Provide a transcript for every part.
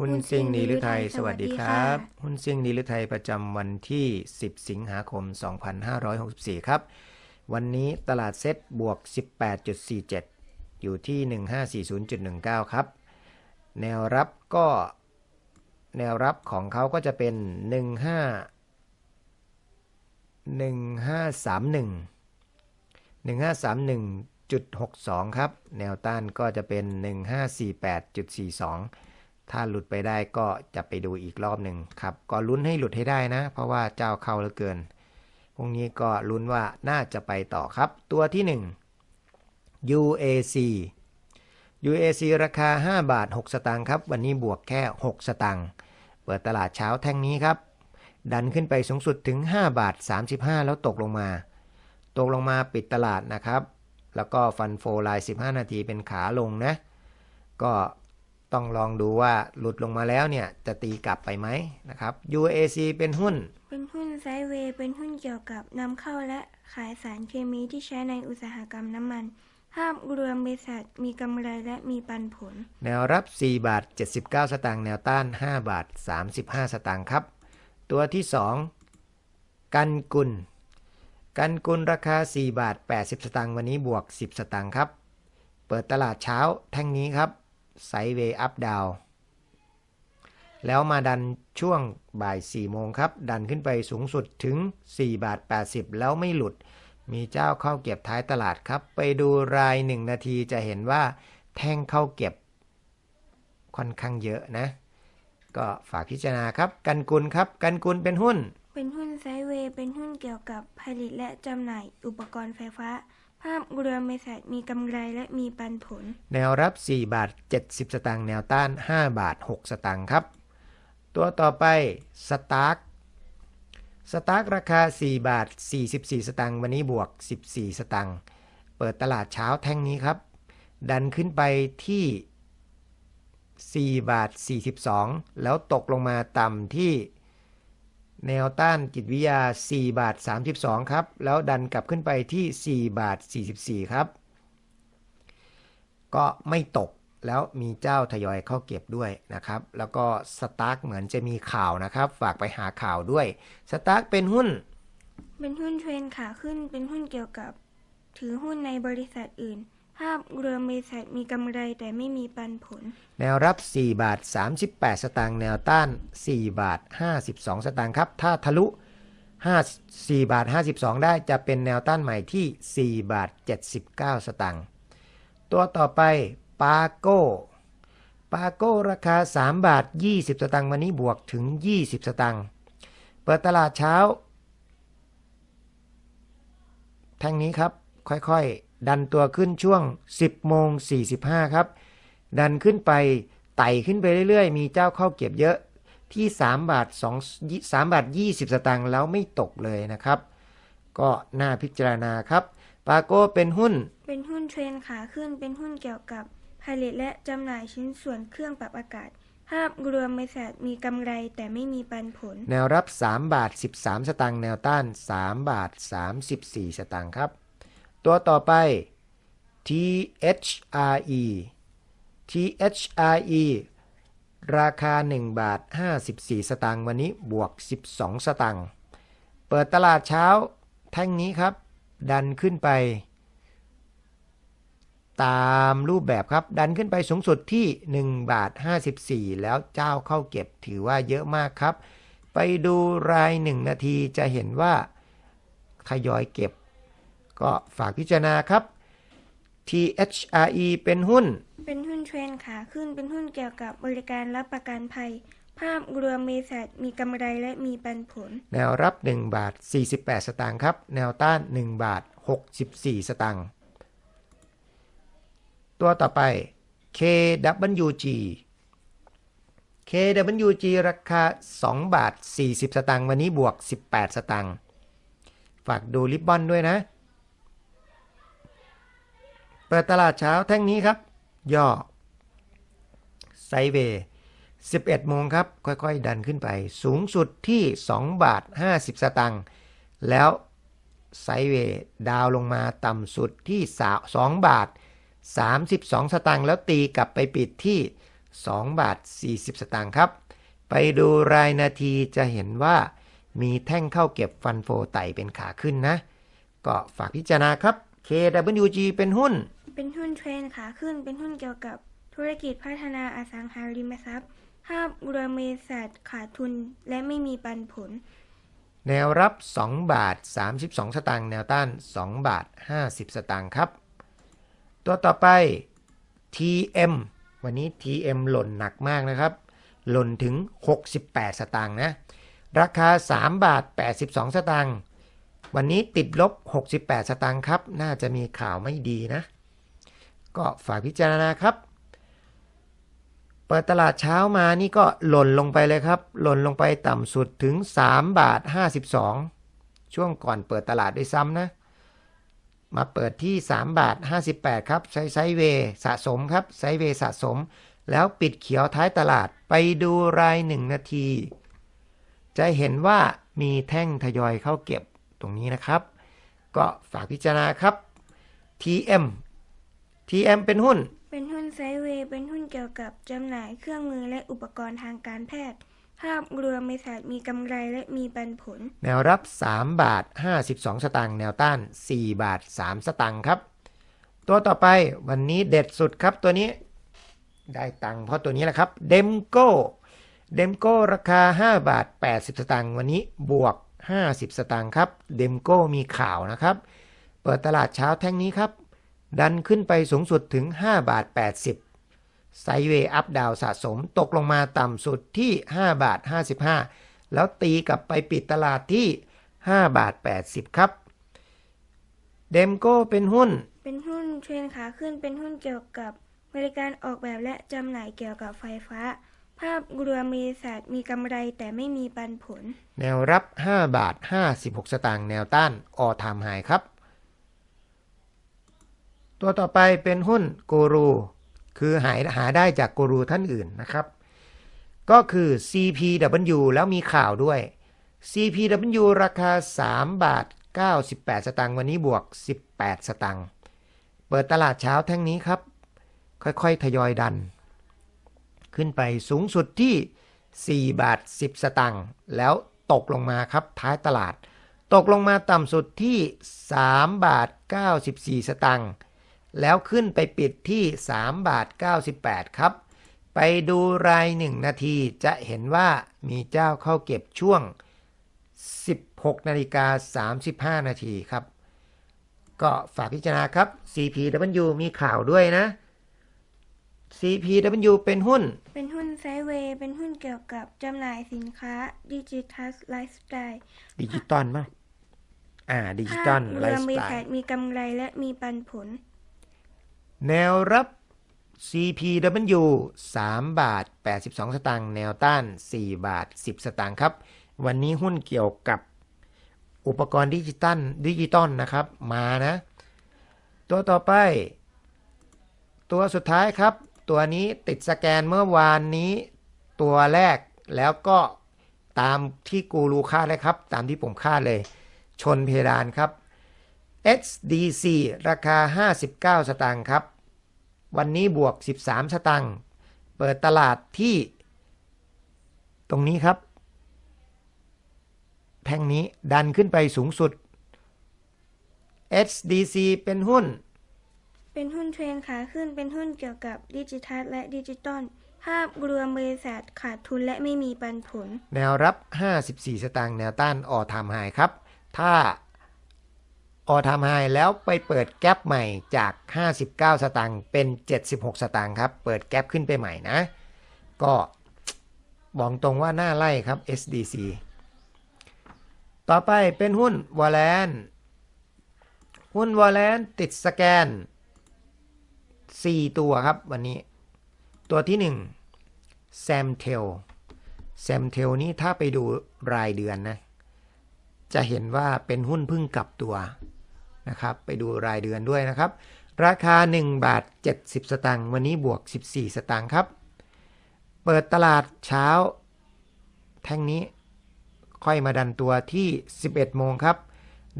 หุ้นซิ่งนีหรือไทยสวัสดีครับหุ้นซิ่งนีหรือไทยประจำวันที่ 10 สิงหาคม 2564 ครับ วันนี้ตลาดเซ็ตบวก 18.47 อยู่ที่ 1540.19 ครับ แนวรับก็ แนวรับของเขาก็จะเป็น 15 1531 1531.62 ครับ แนวต้านก็จะเป็น 1548.42 ถ้าหลุดไปได้ก็จะไปดูอีกรอบหนึ่งครับ ก็ลุ้นให้หลุดให้ได้นะ เพราะว่าเจ้าเข้าเหลือเกินพรุ่งนี้ก็ลุ้นว่าน่าจะไปต่อครับ ตัวที่ 1 UAC UAC ราคา 5 บาท 6 สตางค์ครับ วันนี้บวกแค่ 6 สตางค์ เปิดตลาดเช้าแท่งนี้ครับ ดันขึ้นไปสูงสุดถึง 5 บาท 35 แล้วตกลงมา ตกลงมาปิดตลาดนะครับ แล้วก็ฟันโฟลาย 15 นาทีเป็นขาลงนะ ก็ ต้องลองดูว่าหลุดลงมาแล้วเนี่ยจะตีกลับไปไหมนะครับ UAC เป็นหุ้น เป็นหุ้นไซด์เวย์เป็นหุ้นเกี่ยวกับนำเข้าและขายสารเคมีที่ใช้ในอุตสาหกรรมน้ำมัน ภาพรวมบริษัทมีกำไรและมีปันผล แนวรับ 4 บาท 79 สตางค์แนวต้าน 5 บาท 35 สตางค์ครับ ตัวที่ 2 กันกุล กันกุลราคา 4 บาท 80 สตางค์วันนี้บวก 10 สตางค์ครับ เปิดตลาดเช้าแท่งนี้ครับ ไซด์เวย์อัพดาวแล้วมาดันช่วงบ่าย4โมงครับ ดันขึ้นไปสูงสุดถึง 4 บาท 80 แล้วไม่หลุด มีเจ้าเข้าเก็บท้ายตลาดครับ ไปดูราย 1 นาทีจะเห็นว่าแท่งเข้าเก็บค่อนข้างเยอะนะ ก็ฝากพิจารณาครับ กันกุลครับ กันกุลเป็นหุ้น เป็นหุ้นไซเวย์ เป็นหุ้นเกี่ยวกับผลิตและจำหน่ายอุปกรณ์ไฟฟ้า ภาพรวมบริษัทมีกำไรและมีปันผล แนวรับ 4 บาท 70 สตางค์ แนวต้าน 5 บาท 6 สตางค์ครับ ตัวต่อไปสตาร์กสตาร์กราคา 4 บาท 44 สตางค์ วันนี้บวก 14 สตางค์ เปิดตลาดเช้าแท่งนี้ครับ ดันขึ้นไปที่ 4 บาท 42 แล้วตกลงมาต่ำที่ แนวต้านจิตวิทยา 4 บาท 32 ครับ แล้วดันกลับขึ้นไปที่ 4 บาท 44 ครับ ก็ไม่ตกแล้วมีเจ้าทยอยเข้าเก็บด้วยนะครับ แล้วก็สตาร์กเหมือนจะมีข่าวนะครับ ฝากไปหาข่าวด้วยสตาร์กเป็นหุ้น เป็นหุ้นเทรนขาขึ้นเป็นหุ้นเกี่ยวกับ ถือหุ้นในบริษัทอื่น ภาพรวมบริษัทมีกำไรแต่ไม่มีปันผล แนวรับ 4 บาท 38 สตางค์แนวต้าน 4 บาท 52 สตางค์ครับ ถ้าทะลุ 5 4 บาท 52 ได้จะเป็นแนวต้านใหม่ที่ 4 บาท 79 สตางค์ตัวต่อไปปาโก้ปาโก้ราคา 3 บาท 20 สตางค์วันนี้บวกถึง 20 สตางค์เปิดตลาดเช้า แท่งนี้ครับค่อยๆ ดันตัวขึ้นช่วง 10โมง45 ครับ ดันขึ้นไปไต่ขึ้นไปเรื่อยๆ มีเจ้าเข้าเก็บเยอะที่ 3 บาท2 3บาท 20 สตางค์แล้วไม่ตกเลยนะครับ ก็น่าพิจารณาครับ ปาโก้เป็นหุ้น เป็นหุ้นเทรนขาขึ้น เป็นหุ้นเกี่ยวกับผลิตและจำหน่ายชิ้นส่วนเครื่องปรับอากาศ ภาพรวมบริษัทมีกำไรแต่ไม่มีปันผล แนวรับ 3 บาท 13 สตางค์ แนวต้าน 3 บาท 34 สตางค์ครับ ตัวต่อไป THRE THRE ราคา 1 บาท 54 สตางค์วันนี้บวก 12 สตางค์เปิดตลาดเช้าแท่งนี้ครับ ดันขึ้นไป ตามรูปแบบครับ ดันขึ้นไปสูงสุดที่ 1 บาท 54 แล้วเจ้าเข้าเก็บถือว่าเยอะมากครับ ไปดูราย 1 นาทีจะเห็นว่าทยอยเก็บ ก็ฝากพิจารณาครับ THRE เป็นหุ้น เป็นหุ้นเทรนขาขึ้นเป็นหุ้นเกี่ยวกับบริการรับประกันภัย ภาพรวมบริษัทมีกำไรและมีปันผล แนวรับ 1 บาท 48 สตางค์ครับ แนวต้าน 1 บาท 64 สตางค์ตัวต่อไป KWG KWG ราคา 2 บาท 40 สตางค์วันนี้บวก 18 สตางค์ฝากดูริบบอนด้วยนะ เปิดตลาดเช้าแท่งนี้ครับ ย่อ ไซเวย์11 โมงครับ ค่อยๆ ดันขึ้นไป สูงสุดที่ 2 บาท 50 สตางค์แล้วไซเวย์ดาวลงมาต่ำสุดที่ 2 บาท 32 สตางค์แล้วตีกลับไปปิดที่ 2 บาท 40 สตางค์ครับ ไปดูรายนาทีจะเห็นว่ามีแท่งเข้าเก็บฟันโฟไต่เป็นขาขึ้นนะ ก็ฝากพิจารณาครับ KWG เป็นหุ้น เป็นหุ้นเทรนขาขึ้น เป็นหุ้นเกี่ยวกับธุรกิจพัฒนาอสังหาริมทรัพย์ ภาพรมบริษัทขาดทุนและไม่มีปันผล แนวรับ 2 บาท 32 สตางค์แนวต้าน 2 บาท 50 สตางค์ครับ ตัวต่อไป TM วันนี้ TM หล่นหนักมากนะครับ หล่นถึง 68 สตางค์นะ ราคา 3 บาท 82 สตางค์วันนี้ติดลบ 68 สตางค์ครับ น่าจะมีข่าวไม่ดีนะ ก็ฝากพิจารณาครับ เปิดตลาดเช้ามานี่ก็หล่นลงไปเลยครับ หล่นลงไปต่ำสุดถึง 3 บาท 52 ช่วงก่อนเปิดตลาดด้วยซ้ำนะ มาเปิดที่ 3 บาท 58 ครับ ใช้ไซด์เวสะสมครับ ไซด์เวสะสม แล้วปิดเขียวท้ายตลาดไปดูราย 1 นาที จะเห็นว่ามีแท่งทยอยเข้าเก็บตรงนี้นะครับ ก็ฝากพิจารณาครับ TM TM เป็นหุ้น เป็นหุ้นไซด์เวย์เป็นหุ้นเกี่ยวกับจำหน่ายเครื่องมือและอุปกรณ์ทางการแพทย์ ภาพรวมบริษัทมีกำไรและมีปันผล แนวรับ 3 บาท 52 สตางค์แนวต้าน 4 บาท 3 สตางค์ครับ ตัวต่อไปวันนี้เด็ดสุดครับตัวนี้ได้ตังค์เพราะตัวนี้แหละครับเดมโก้เดมโก้ราคา 5 บาท 80 สตางค์วันนี้บวก 50 สตางค์ครับเดมโก้มีข่าวนะครับ เปิดตลาดเช้าแท่งนี้ครับ ดันขึ้นไปสูงสุดถึง 5 บาท 80 ไซด์เวย์อัพดาวสะสมตกลงมาต่ำสุดที่ 5 บาท 55 แล้วตีกลับไปปิดตลาดที่ 5 บาท 80 ครับ เดมโก้เป็นหุ้น เป็นหุ้นเทรนขาขึ้นเป็นหุ้นเกี่ยวกับบริการออกแบบและจำหน่ายเกี่ยวกับไฟฟ้า ภาพรวมบริษัทมีกำไรแต่ไม่มีปันผล แนวรับ 5 บาท 56 สตางค์แนวต้านออทามไฮครับ ตัวต่อไปเป็นหุ้นกูรูคือหาหาได้จากกูรูท่านอื่นนะครับ ก็คือ CPW แล้วมีข่าวด้วย CPW ราคา 3 บาท 98 สตางค์วันนี้บวก 18 สตางค์เปิดตลาดเช้าแท่งนี้ครับ ค่อยๆ ทยอยดัน ขึ้นไปสูงสุดที่ 4 บาท 10 สตางค์แล้วตกลงมาครับท้ายตลาด ตกลงมาต่ำสุดที่ 3 บาท 94 สตางค์ แล้วขึ้นไปปิดที่ 3 บาท 98 ครับ ไปดูราย 1 นาทีจะเห็นว่ามีเจ้าเข้าเก็บช่วง 16 นาฬิกา 35 นาทีครับ ก็ฝากพิจารณาครับ CPW มีข่าวด้วยนะ CPW เป็นหุ้น เป็นหุ้นไซด์เวย์ เป็นหุ้นเกี่ยวกับจำหน่ายสินค้าดิจิทัลไลฟ์สไตล์ ดิจิตอลป่ะ อ่า ดิจิตภาอพลรไลวมฟ์สบริไตษัทล์มีกำไรและมีปันผล แนวรับ CPW 3 บาท 82 สตางค์แนวต้าน 4 บาท 10 สตางค์ครับ วันนี้หุ้นเกี่ยวกับอุปกรณ์ดิจิตัลดิจิตอลนะครับมานะ ตัวต่อไป ตัวสุดท้ายครับ ตัวนี้ติดสแกนเมื่อวานนี้ ตัวแรกแล้วก็ตามที่กูรูคาดเลยครับ ตามที่ผมคาดเลย ชนเพดานครับ XDC ราคา 59 สตางค์ครับ วันนี้บวก 13 สตางค์ เปิดตลาดที่ ตรงนี้ครับ แท่งนี้ดันขึ้นไปสูงสุด XDC เป็นหุ้น เป็นหุ้นเทรนขาขึ้น เป็นหุ้นเกี่ยวกับดิจิทัลและดิจิตอล ภาพรวมบริษัทขาดทุนและไม่มีปันผล แนวรับ 54 สตางค์ แนวต้านออทามไฮครับ ถ้า ออทามไฮแล้วไปเปิดแกลบใหม่จาก 59 สตางค์เป็น 76 สตางค์ครับ เปิดแกลบขึ้นไปใหม่นะ ก็บอกตรงว่าหน้าไล่ครับ SDC ต่อไปเป็นหุ้นวอลเลนหุ้นวอลเลนติดสแกน 4 ตัวครับวันนี้ ตัวที่1แซมเทลแซมเทลนี่ถ้าไปดูรายเดือนนะจะเห็นว่าเป็นหุ้นพึ่งกลับตัว นะครับ ไปดูรายเดือนด้วยนะครับ ราคา 1 บาท 70 สตางค์วันนี้บวก 14 สตางค์ครับ เปิดตลาดเช้า แท่งนี้ค่อยมาดันตัวที่ 11 โมงครับ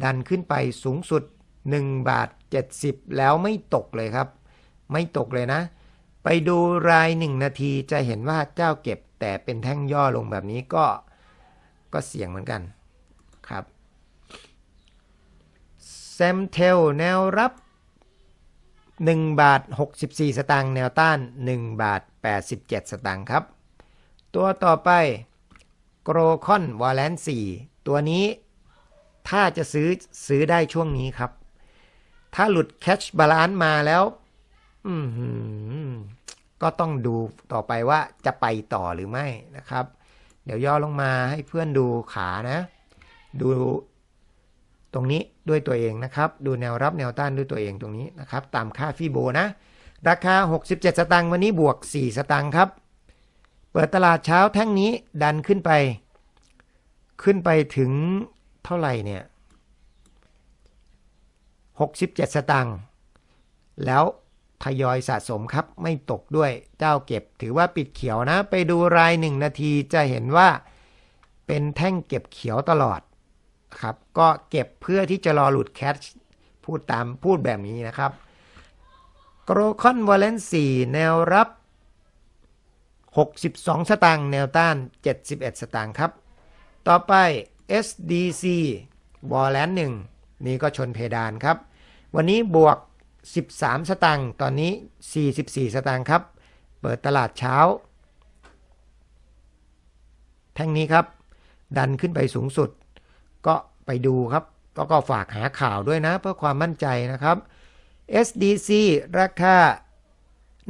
ดันขึ้นไปสูงสุด 1 บาท 70 แล้วไม่ตกเลยครับ ไม่ตกเลยนะ ไปไปดูรายหนึ่งนาทีจะเห็นว่าเจ้าเก็บแต่เป็นแท่งย่อลงแบบนี้ก็ก็เสี่ยงเหมือนกันครับ แซมเทลแนวรับ 1 บาท 64 สตางค์แนวต้าน 1 บาท 87 สตางค์ครับ ตัวต่อไปโกรคอนวอลเลน4ตัวนี้ถ้าจะซื้อซื้อได้ช่วงนี้ครับ ถ้าหลุดแคชบาลานซ์มาแล้วก็ต้องดูต่อไปว่าจะไปต่อหรือไม่นะครับ เดี๋ยวย่อลงมาให้เพื่อนดูขานะ ดู ตรงนี้ด้วยตัวเองนะครับ ดูแนวรับแนวต้านด้วยตัวเองตรงนี้นะครับ ตามค่าฟีโบนะ ราคา 67 สตางค์วันนี้บวก 4 สตางค์ครับ เปิดตลาดเช้าแท่งนี้ดันขึ้นไป ขึ้นไปถึงเท่าไหร่เนี่ย 67 สตางค์แล้วทยอยสะสมครับไม่ตกด้วยเจ้าเก็บถือว่าปิดเขียวนะ ไปดูราย1นาทีจะเห็นว่าเป็นแท่งเก็บเขียวตลอด ครับ ก็เก็บเพื่อที่จะรอหลุดแคชพูดตามพูดแบบนี้นะครับโกรคอนวอลเลนซีแนวรับ 62 สตางค์แนวต้าน 71 สตางค์ครับ ต่อไป SDC วอลเลนหนึ่งนี่ก็ชนเพดานครับ วันนี้บวก 13 สตางค์ตอนนี้ 44 สตางค์ครับ เปิดตลาดเช้า แท่งนี้ครับ ดันขึ้นไปสูงสุด ก็ไปดูครับแล้วก็ฝากหาข่าวด้วยนะ เพื่อความมั่นใจนะครับ SDC ราคา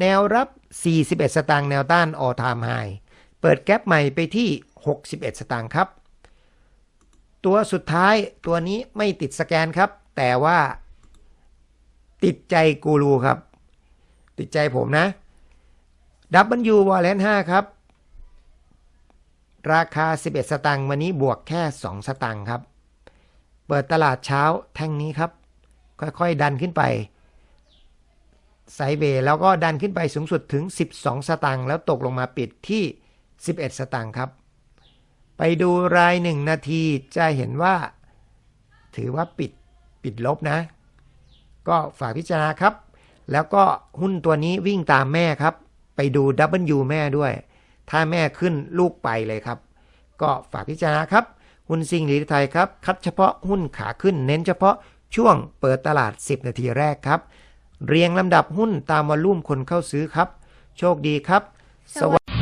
แนวรับ 41 สตางค์แนวต้าน all time high เปิดแกลบใหม่ไปที่ 61 สตางค์ครับ ตัวสุดท้ายตัวนี้ไม่ติดสแกนครับ แต่ว่าติดใจกูรูครับ ติดใจผมนะ W w a l l e n 5ครับ ราคา 11 สตางค์วันนี้บวกแค่ 2 สตางค์ครับ เปิดตลาดเช้าแท่งนี้ครับ ค่อยๆ ดันขึ้นไปไซเวย์แล้วก็ดันขึ้นไปสูงสุดถึง 12 สตางค์แล้วตกลงมาปิดที่ 11 สตางค์ครับ ไปดูราย 1 นาทีจะเห็นว่า ถือว่าปิดปิดลบนะ ก็ฝากพิจารณาครับ แล้วก็หุ้นตัวนี้วิ่งตามแม่ครับ ไปดู W แม่ด้วย ถ้าแม่ขึ้นลูกไปเลยครับ ก็ฝากพิจารณาครับ หุ้นซิงหลีไทยครับ คัดเฉพาะหุ้นขาขึ้นเน้นเฉพาะช่วงเปิดตลาด 10 นาทีแรกครับ เรียงลำดับหุ้นตามวอลุ่มคนเข้าซื้อครับ โชคดีครับ สวัสดี